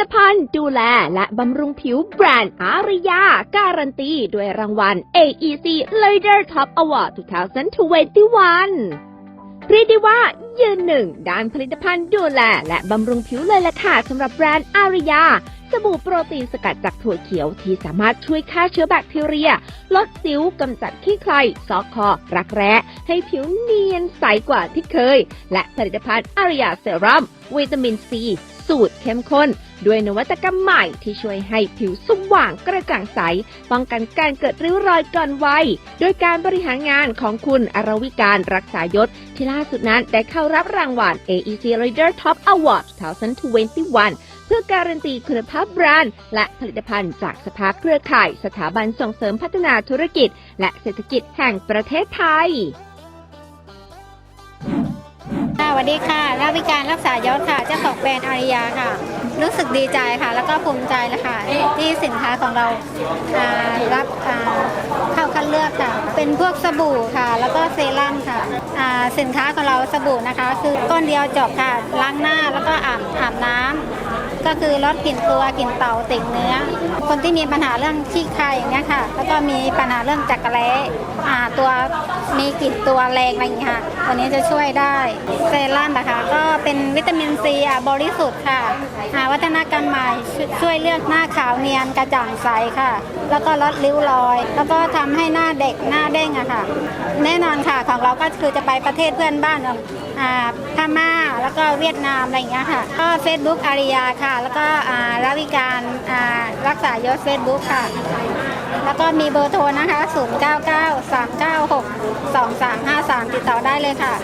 ตภัณฑ์ดูแลและบำรุงผิวแบรนด์อาริยา การันตีด้วยรางวัล AEC Leader Top Award 2021เรียกได้ว่ายืนหนึ่งด้านผลิตภัณฑ์ดูแลและบำรุงผิวเลยล่ะค่ะสำหรับแบรนด์อาริยา สบู่โปรตีนสกัดจากถั่วเขียวที่สามารถช่วยฆ่าเชื้อแบคทีเรีย ลดสิวกำจัดขี้ใครซอกคอ รักแร้ให้ผิวเนียนใสกว่าที่เคย และผลิตภัณฑ์อาริยาเซรั่มวิตามินซี สูตรเข้มข้น ด้วยนวัตกรรมใหม่ที่ช่วยให้ผิวสว่างกระจ่างใส ป้องกันการเกิดริ้วรอยก่อนวัยโดยการบริหารงานของคุณอรวิการรักษายศ ที่ล่าสุดนั้นได้เข้ารับรางวัล AEC Leader Top Award 2021เพื่อการันตีคุณภาพแบรนด์ และผลิตภัณฑ์จากสภาเครือข่าย สถาบันส่งเสริมพัฒนาธุรกิจ และเศรษฐกิจแห่งประเทศไทย สวัสดีค่ะราวิการรักษายศค่ะเจ้าของแบรนด์อาริยาค่ะ รู้สึกดีใจค่ะ แล้วก็ภูมิใจนะคะที่สินค้าของเรารับเข้าคัดเลือกค่ะ เป็นพวกสบู่ค่ะ แล้วก็เซรั่มค่ะสินค้าของเราสบู่นะคะ คือก้อนเดียวจบค่ะล้างหน้าแล้วก็อาบอาบน้ำก็คือลดกลิ่นตัวกลิ่นเต่าติ่งเนื้อ คนที่มีปัญหาเรื่องขี้ใครอย่างเงี้ยค่ะ แล้วก็มีปัญหาเรื่องจักระแล้ อ่าตัวมีกลิ่นตัวแรงอะไรอย่างเงี้ยค่ะตัวนี้จะช่วยได้เซรั่มนะคะ ก็เป็นวิตามินซีอะบริสุทธิ์ค่ะหาวัฒนกรรมใหม่ช่วยช่วยเลือกหน้าขาวเนียนกระจ่างใสค่ะ แล้วก็ลดริ้วรอย แล้วก็ทำให้หน้าเด็กหน้าเด้งอะค่ะ แน่นอนค่ะของเราก็คือจะไปประเทศเพื่อนบ้านอ่างอ่าพม่าแล้วก็เวียดนามอะไรอย่างเงี้ยค่ะ ก็ Facebook อาริยาค่ะ แล้วก็อ่ารัวิการอ่ารักษายศ Facebook ค่ะ แล้วก็มีเบอร์โทรนะคะ 099 396 2353 ติดต่อได้เลยค่ะ